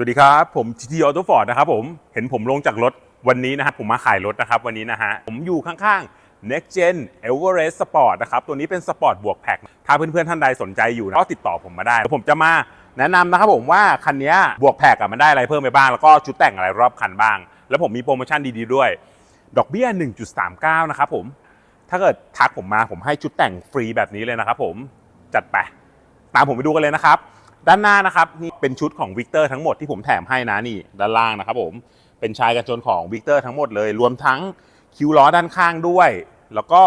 วัสดีครับ ผมทีทีออโต้ฟอร์ดนะครับผมเห็นผมลงจากรถวันนี้นะครับผมมาขายรถนะครับวันนี้นะฮะผมอยู่ข้างๆ Next Gen Everest Sport นะครับตัวนี้เป็นสปอร์ตบวกแพ็คถ้าเพื่อนๆท่านใดสนใจอยู่นะก็ติดต่อผมมาได้ผมจะมาแนะนำนะครับผมว่าคันนี้บวกแพ็คอะมันได้อะไรเพิ่มไปบ้าง แล้วก็ชุดแต่งอะไรรอบคันบ้าง แล้วผมมีโปรโมชั่นดีๆด้วย ดอกเบี้ย 1.39 นะครับผมถ้าเกิดทักผมมาผมให้ชุดแต่งฟรีแบบนี้เลยนะครับผมจัดไปตามผมไปดูกันเลยนะครับ ด้านหน้านะครับนี่เป็นชุดของวิกเตอร์ทั้งหมดที่ผมแถมให้นะนี่ด้านล่างนะครับผมเป็นชายกันชนของวิกเตอร์ทั้งหมดเลย รวมทั้งคิวล้อด้านข้างด้วย แล้วก็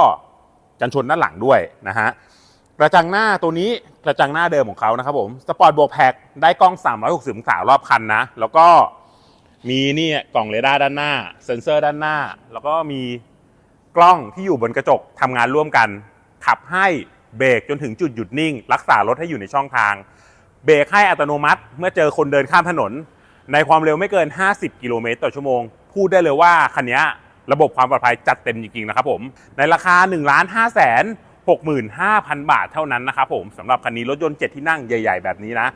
กันชนด้านหลังด้วยนะฮะกระจังหน้าตัวนี้กระจังหน้าเดิมของเขานะครับผมสปอร์ตบวกแพ็กได้กล้อง 360องศารอบคันนะ แล้วก็มีนี่กล่องเรดาร์ด้านหน้า เซ็นเซอร์ด้านหน้า แล้วก็มีกล้องที่อยู่บนกระจกทำงานร่วมกัน ขับให้เบรกจนถึงจุดหยุดนิ่ง รักษารถให้อยู่ในช่องทาง เบรกให้อัตโนมัติ เมื่อเจอคนเดินข้ามถนน ในความเร็วไม่เกิน 50 กิโลเมตรต่อชั่วโมง พูดได้เลยว่าคันนี้ระบบความปลอดภัยจัดเต็มจริงๆนะครับผม ในราคา 1 5 5 65,000 บาทเท่านั้นนะครับผมสำหรับคันนี้รถยนต์ 7 ที่นั่งใหญ่ ๆ แบบนี้นะ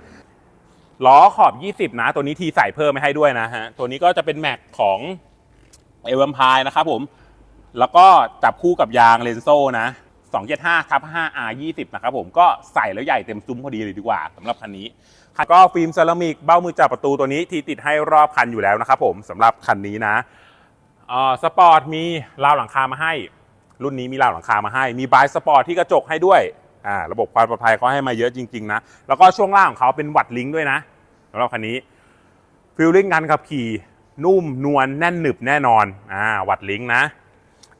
ล้อขอบ 20 นะ ตัวนี้ทีใส่เพิ่มไม่ให้ด้วยนะฮะ ตัวนี้ก็จะเป็นแม็กของเอเวมพายนะครับผม แล้วก็จับคู่กับยางเลนโซ่นะ 275ทับ 5 R 20 นะครับผมก็ใส่แล้วใหญ่เต็มซุ้มพอดีเลยดีกว่าสำหรับคันนี้ก็ฟิล์มเซรามิกเบ้ามือจับประตูตัวนี้ที่ติดให้รอบคันอยู่แล้วนะครับผมสำหรับคันนี้นะสปอร์ตมีราวหลังคามาให้ รุ่นนี้มีราวหลังคามาให้ มีบายสปอร์ตที่กระจกให้ด้วยอ่าระบบความปลอดภัยเขาให้มาเยอะจริงๆนะแล้วก็ช่วงล่างของเขาเป็นวัดลิงด้วยนะสำหรับคันนี้ฟิลลิ่งการขับขี่นุ่มนวลแน่นหนึบแน่นอนอ่าวัดลิงนะ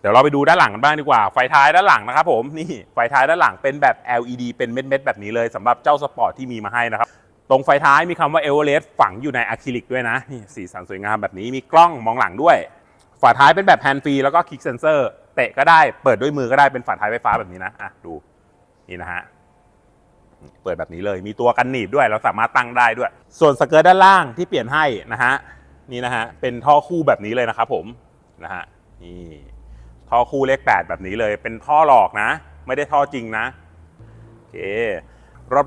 ดี๋ยวเราไปดูด้านหลังกันบ้างดีกว่า ไฟท้ายด้านหลังนะครับผมนี่ไฟท้ายด้านหลังเป็นแบบ LED เป็นเม็ดๆแบบนี้เลยสำหรับเจ้าสปอร์ตที่มีมาให้นะครับตรงไฟท้ายมีคำว่า e v e r e s t ฝังอยู่ในอะคริลิกด้วยนะนี่สีสันสวยงามแบบนี้มีกล้องมองหลังด้วย ฝาท้ายเป็นแบบแฮนด์ฟรีแล้วก็คลิกเซนเซอร์เตะก็ได้เปิดด้วยมือก็ได้เป็นฝาท้ายไฟฟ้าแบบนี้นะอะดูนี่นะฮะเปิดแบบนี้เลยมีตัวกันหนีบด้วยเราสามารถตั้งได้ด้วย ส่วนสเกิร์ตด้านล่างที่เปลี่ยนให้นะฮะนี่นะฮะเป็นท่อคู่แบบนี้เลยนะครับผมนะฮะนี่ ท่อคู่เลข 8 แบบนี้เลย เป็นท่อหลอกนะ ไม่ได้ท่อจริงนะโอเค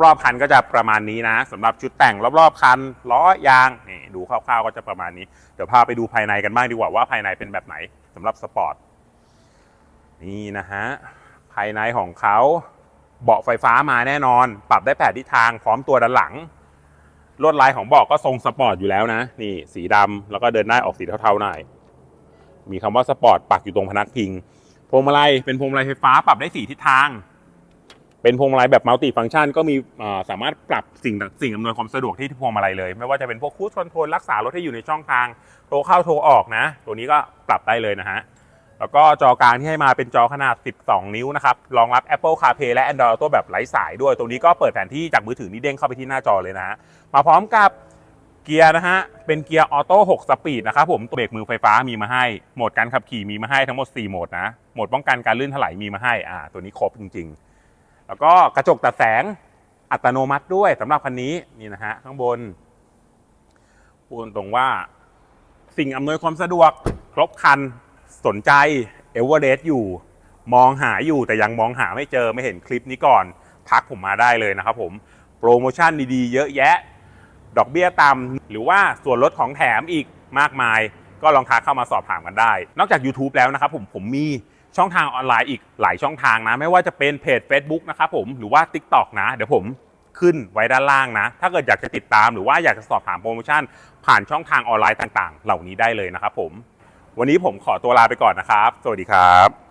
รอบๆคันก็จะประมาณนี้นะสำหรับชุดแต่งรอบๆคันล้อยางนี่ดูคร่าวๆก็จะประมาณนี้ เดี๋ยวพาไปดูภายในกันบ้างดีกว่าว่าภายในเป็นแบบไหนสำหรับสปอร์ตนี่นะฮะภายในของเขาเบาะไฟฟ้ามาแน่นอน ปรับได้แปดทิศทางพร้อมตัวด้านหลังลวดลายของเบาะก็ทรงสปอร์ตอยู่แล้วนะ นี่สีดำแล้วก็เดินได้ออกสีเทาๆหน่อย มีคำว่าสปอร์ตปักอยู่ตรงพนักพิง พวงมาลัยเป็นพวงมาลัยไฟฟ้าปรับได้สี่ทิศทาง เป็นพวงมาลัยแบบมัลติฟังก์ชัน ก็มีสามารถปรับสิ่งต่างสิ่งอำนวยความสะดวกที่พวงมาลัยเลย ไม่ว่าจะเป็นพวกคู i คอนโทรลรักษารถให้อยู่ในช่องทางโทรเข้าโทรออกนะ ตัวนี้ก็ปรับได้เลยนะฮะแล้วก็จอกลางที่ให้มาเป็นจอขนาด 12 นิ้วนะครับ รองรับ Apple CarPlay และ Android Auto แบบไร้สายด้วย ตรงนี้ก็เปิดแผนที่จากมือถือนี่เด้งเข้าไปที่หน้าจอเลยนะฮะมาพร้อมกับ เกียร์นะฮะ เป็นเกียร์ออโต้6สปีดนะครับผมตัวเบรกมือไฟฟ้ามีมาให้ โหมดการขับขี่มีมาให้ทั้งหมด 4 โหมดนะ โหมดป้องกันการลื่นถลายมีมาให้ อ่า ตัวนี้ครบจริง ๆ แล้วก็กระจกตัดแสงอัตโนมัติด้วยสำหรับคันนี้นี่นะฮะข้างบนพูดตรงว่าสิ่งอำนวยความสะดวกครบครันสนใจเอเวอเรสต์อยู่ มองหาอยู่แต่ยังมองหาไม่เจอไม่เห็นคลิปนี้ก่อน ทักผมมาได้เลยนะครับผม โปรโมชั่นดีๆ เยอะแยะ ดอกเบี้ยต่ำหรือว่าส่วนลดของแถมอีกมากมาย ก็ลองทักเข้ามาสอบถามกันได้ นอกจาก YouTube แล้วนะครับผมผมมีช่องทางออนไลน์อีกหลายช่องทางนะ ไม่ว่าจะเป็นเพจ Facebook นะครับผมหรือว่า TikTok นะ เดี๋ยวผมขึ้นไว้ด้านล่างนะ ถ้าเกิดอยากจะติดตามหรือว่าอยากจะสอบถามโปรโมชั่น ผ่านช่องทางออนไลน์ต่างๆ เหล่านี้ได้เลยนะครับผม วันนี้ผมขอตัวลาไปก่อนนะครับ สวัสดีครับ